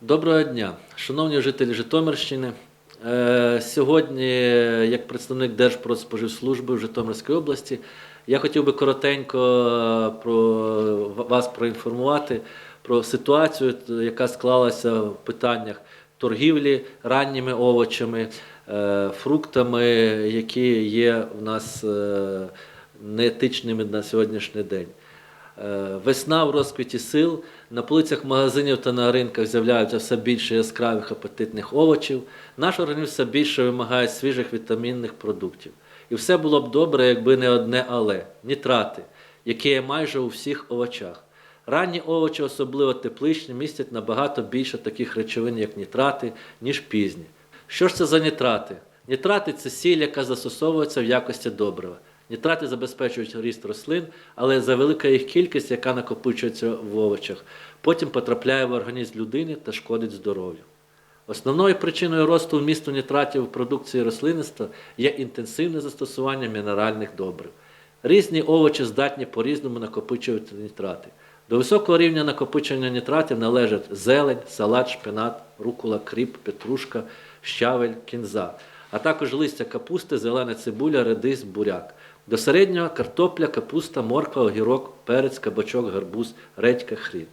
Доброго дня, шановні жителі Житомирщини. Е, Сьогодні, як представник Держпродспоживслужби в Житомирській області, я хотів би коротенько е, про вас проінформувати про ситуацію, яка склалася в питаннях торгівлі ранніми овочами, е, фруктами, які є в нас е, неетичними на сьогоднішній день. Е, Весна в розквіті сил. На полицях магазинів та на ринках з'являються все більше яскравих апетитних овочів. Наш організм все більше вимагає свіжих вітамінних продуктів. І все було б добре, якби не одне але нітрати, які є майже у всіх овочах. Ранні овочі, особливо тепличні, містять набагато більше таких речовин, як нітрати, ніж пізні. Що ж це за нітрати? Нітрати це сіль, яка застосовується в якості добрива. Нітрати забезпечують ріст рослин, але за велика їх кількість, яка накопичується в овочах, потім потрапляє в організм людини та шкодить здоров'ю. Основною причиною росту вмісту нітратів у продукції рослинництва є інтенсивне застосування мінеральних добрив. Різні овочі здатні по-різному накопичувати нітрати. До високого рівня накопичення нітратів належать зелень, салат, шпинат, рукола, кріп, петрушка, щавель, кінза, а також листя капусти, зелена цибуля, редис, буряк. До середнього картопля, капуста, морква, огірок, перець, кабачок, гарбуз, редька, хрін.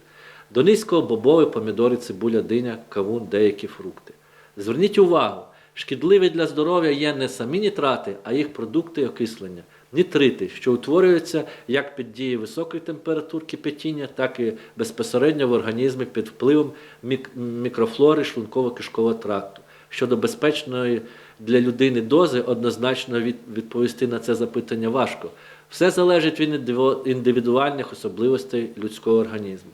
До низького бобові, помідори, цибуля, диня, кавун, деякі фрукти. Зверніть увагу, шкідливі для здоров'я є не самі нітрати, а їх продукти окислення. Нітрити, що утворюються як під дією високої температур кипятіння, так і безпосередньо в організмі під впливом мікрофлори шлунково-кишкового тракту. Щодо безпечної для людини дози, однозначно відповісти на це запитання важко. Все залежить від індивідуальних особливостей людського організму.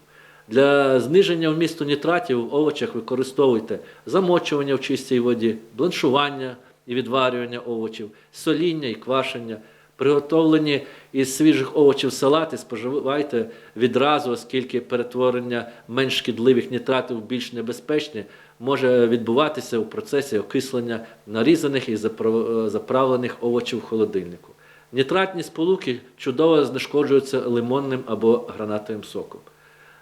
Для зниження вмісту нітратів в овочах використовуйте замочування в чистій воді, бланшування і відварювання овочів, соління і квашення. Приготовлені із свіжих овочів салати споживайте відразу, оскільки перетворення менш шкідливих нітратів більш небезпечні може відбуватися у процесі окислення нарізаних і заправлених овочів в холодильнику. Нітратні сполуки чудово знешкоджуються лимонним або гранатовим соком.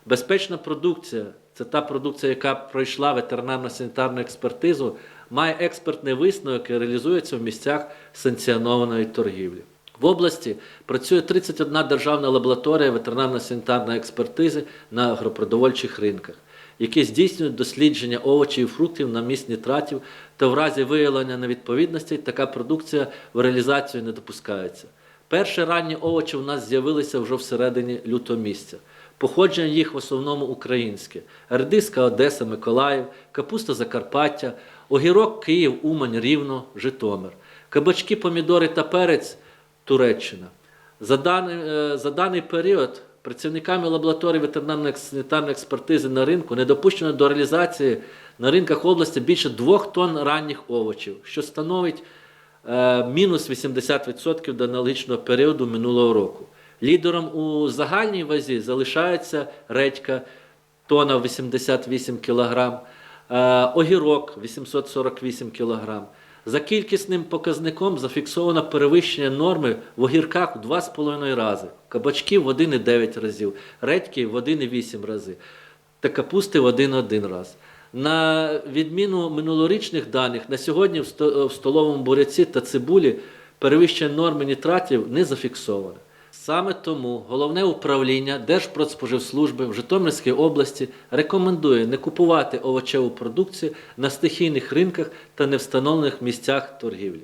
Безпечна продукція це та продукція, яка пройшла ветеринарно-санітарну експертизу, має експертний висновок і реалізується в місцях санкціонованої торгівлі. В області працює 31 державна лабораторія ветеринарно-санітарної експертизи на агропродовольчих ринках, які здійснюють дослідження овочів і фруктів на місць нітратів, та в разі виявлення невідповідностей така продукція в реалізацію не допускається. Перші ранні овочі у нас з'явилися вже всередині лютого місяця. Походження їх в основному українське: редиска Одеса, Миколаїв, капуста Закарпаття, огірок Київ, Умань, Рівно, Житомир, кабачки, помідори та перець Туреччина. За даний, е, за даний період працівниками лабораторії ветеринарної санітарної експертизи на ринку не допущено до реалізації на ринках області більше 2 тонн ранніх овочів, що становить е, мінус 80% до аналогічного періоду минулого року. Лідером у загальній вазі залишається редька тонна 88 кг, огірок 848 кг. За кількісним показником зафіксовано перевищення норми в огірках в 2,5 рази, кабачків в 1,9 разів, редьки в 1,8 рази та капусти в 1,1 раз. На відміну минулорічних даних, на сьогодні в столовому буряці та цибулі перевищення норми нітратів не зафіксовано. Саме тому головне управління Держпродспоживслужби в Житомирській області рекомендує не купувати овочеву продукцію на стихійних ринках та невстановлених місцях торгівлі.